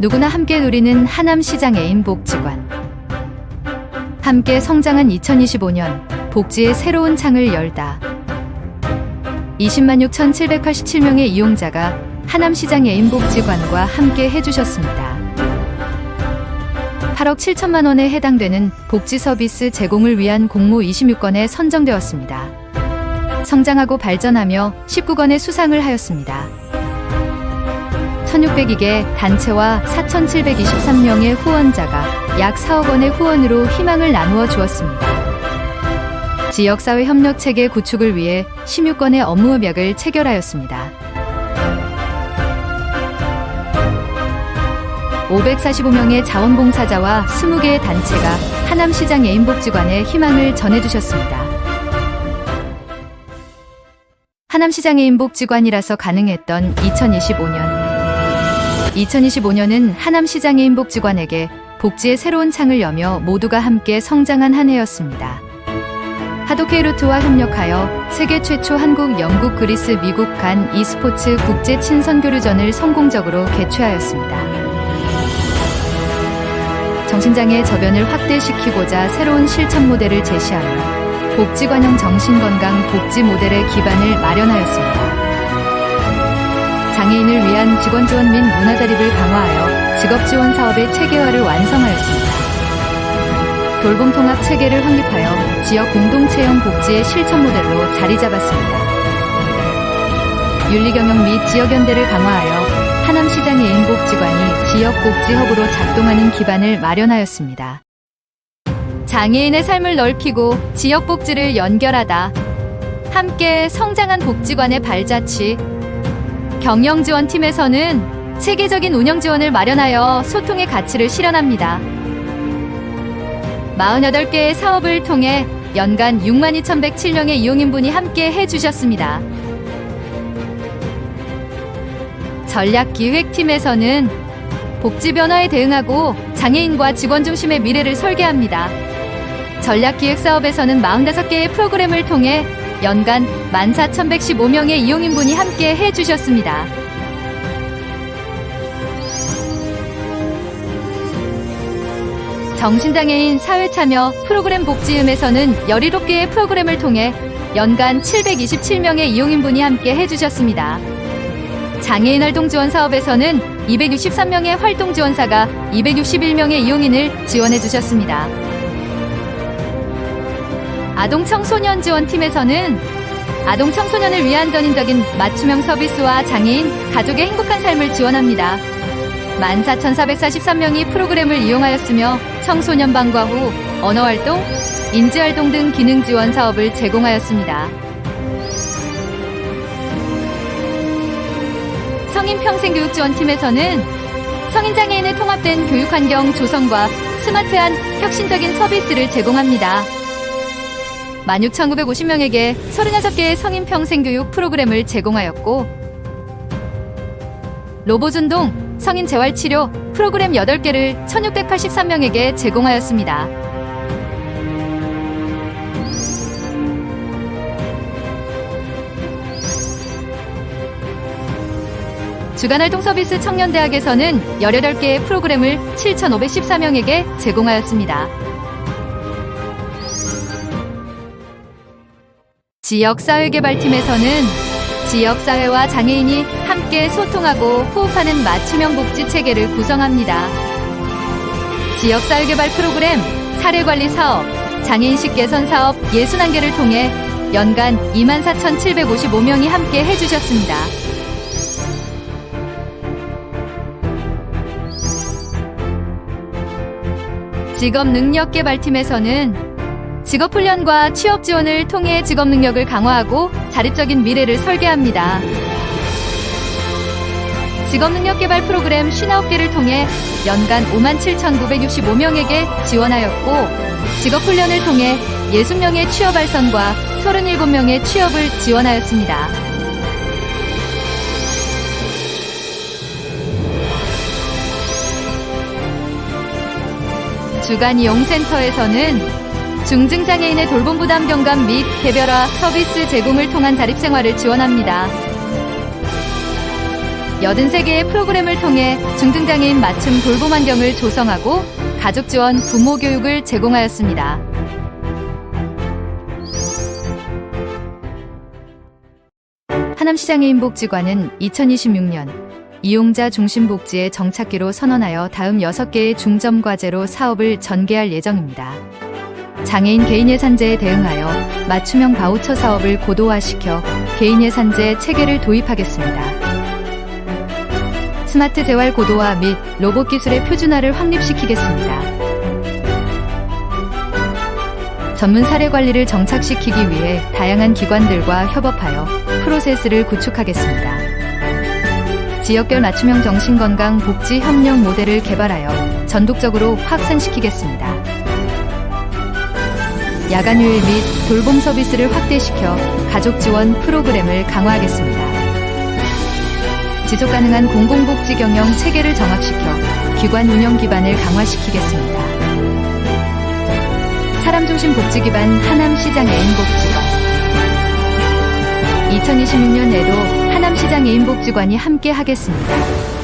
누구나 함께 누리는 하남시장 애인 복지관. 함께 성장한 2025년 복지의 새로운 창을 열다. 20만 6,787명의 이용자가 하남시장 애인 복지관과 함께 해주셨습니다. 8억 7천만 원에 해당되는 복지 서비스 제공을 위한 공모 26건에 선정되었습니다. 성장하고 발전하며 19건의 수상을 하였습니다. 1602개 단체와 4,723명의 후원자가 약 4억 원의 후원으로 희망을 나누어 주었습니다. 지역사회 협력 체계 구축을 위해 16건의 업무 협약을 체결하였습니다. 545명의 자원봉사자와 20개의 단체가 하남시장 애인복지관에 희망을 전해주셨습니다. 하남시장 애인복지관이라서 가능했던 2025년. 2025년은 하남시장 애인복지관에게 복지의 새로운 창을 여며 모두가 함께 성장한 한 해였습니다. 하도케이루트와 협력하여 세계 최초 한국, 영국, 그리스, 미국 간 e스포츠 국제 친선 교류전을 성공적으로 개최하였습니다. 정신장애 저변을 확대시키고자 새로운 실천 모델을 제시하며 복지관형 정신건강 복지 모델의 기반을 마련하였습니다. 장애인을 위한 직원 지원 및 문화 자립을 강화하여 직업 지원 사업의 체계화를 완성하였습니다. 돌봄 통합 체계를 확립하여 지역 공동체형 복지의 실천 모델로 자리 잡았습니다. 윤리 경영 및 지역 연대를 강화하여 하남시장의 애인복지관이 지역 복지 허브로 작동하는 기반을 마련하였습니다. 장애인의 삶을 넓히고 지역 복지를 연결하다. 함께 성장한 복지관의 발자취. 경영지원팀에서는 체계적인 운영 지원을 마련하여 소통의 가치를 실현합니다. 48개의 사업을 통해 연간 62,107명의 이용인분이 함께 해주셨습니다. 전략기획팀에서는 복지 변화에 대응하고 장애인과 직원 중심의 미래를 설계합니다. 전략기획 사업에서는 45개의 프로그램을 통해 연간 14,115명의 이용인분이 함께 해주셨습니다. 정신장애인 사회참여 프로그램 복지음에서는 17개의 프로그램을 통해 연간 727명의 이용인분이 함께 해주셨습니다. 장애인 활동 지원 사업에서는 263명의 활동 지원사가 261명의 이용인을 지원해 주셨습니다. 아동 청소년 지원팀에서는 아동 청소년을 위한 전인적인 맞춤형 서비스와 장애인 가족의 행복한 삶을 지원합니다. 14,443명이 프로그램을 이용하였으며 청소년 방과 후 언어활동, 인지활동 등 기능 지원 사업을 제공하였습니다. 성인평생교육지원팀에서는 성인장애인의 통합된 교육환경 조성과 스마트한 혁신적인 서비스를 제공합니다. 16,950명에게 36개의 성인 평생 교육 프로그램을 제공하였고 로보준동 성인 재활치료 프로그램 8개를 1,683명에게 제공하였습니다. 주간활동 서비스 청년대학에서는 18개의 프로그램을 7,514명에게 제공하였습니다. 지역사회개발팀에서는 지역사회와 장애인이 함께 소통하고 호흡하는 맞춤형 복지 체계를 구성합니다. 지역사회개발 프로그램, 사례관리 사업, 장애인식 개선 사업 61개를 통해 연간 24,755명이 함께 해주셨습니다. 직업능력개발팀에서는 직업훈련과 취업 지원을 통해 직업 능력을 강화하고 자립적인 미래를 설계합니다. 직업능력 개발 프로그램 59개를 통해 연간 57,965명에게 지원하였고 직업훈련을 통해 60명의 취업 발선과 37명의 취업을 지원하였습니다. 주간 이용센터에서는 중증장애인의 돌봄 부담 경감 및 개별화 서비스 제공을 통한 자립생활을 지원합니다. 83개의 프로그램을 통해 중증장애인 맞춤 돌봄 환경을 조성하고 가족 지원 부모 교육을 제공하였습니다. 하남시장의인복지관은 2026년 이용자 중심 복지의 정착기로 선언하여 다음 6개의 중점 과제로 사업을 전개할 예정입니다. 장애인 개인 예산제에 대응하여 맞춤형 바우처 사업을 고도화시켜 개인 예산제 체계를 도입하겠습니다. 스마트 재활 고도화 및 로봇 기술의 표준화를 확립시키겠습니다. 전문 사례 관리를 정착시키기 위해 다양한 기관들과 협업하여 프로세스를 구축하겠습니다. 지역별 맞춤형 정신건강 복지 협력 모델을 개발하여 전국적으로 확산시키겠습니다. 야간휴일 및 돌봄 서비스를 확대시켜 가족 지원 프로그램을 강화하겠습니다. 지속 가능한 공공복지 경영 체계를 정합시켜 기관 운영 기반을 강화시키겠습니다. 사람 중심 복지 기반 하남시장 애인복지관 2026년에도 하남시장 애인복지관이 함께 하겠습니다.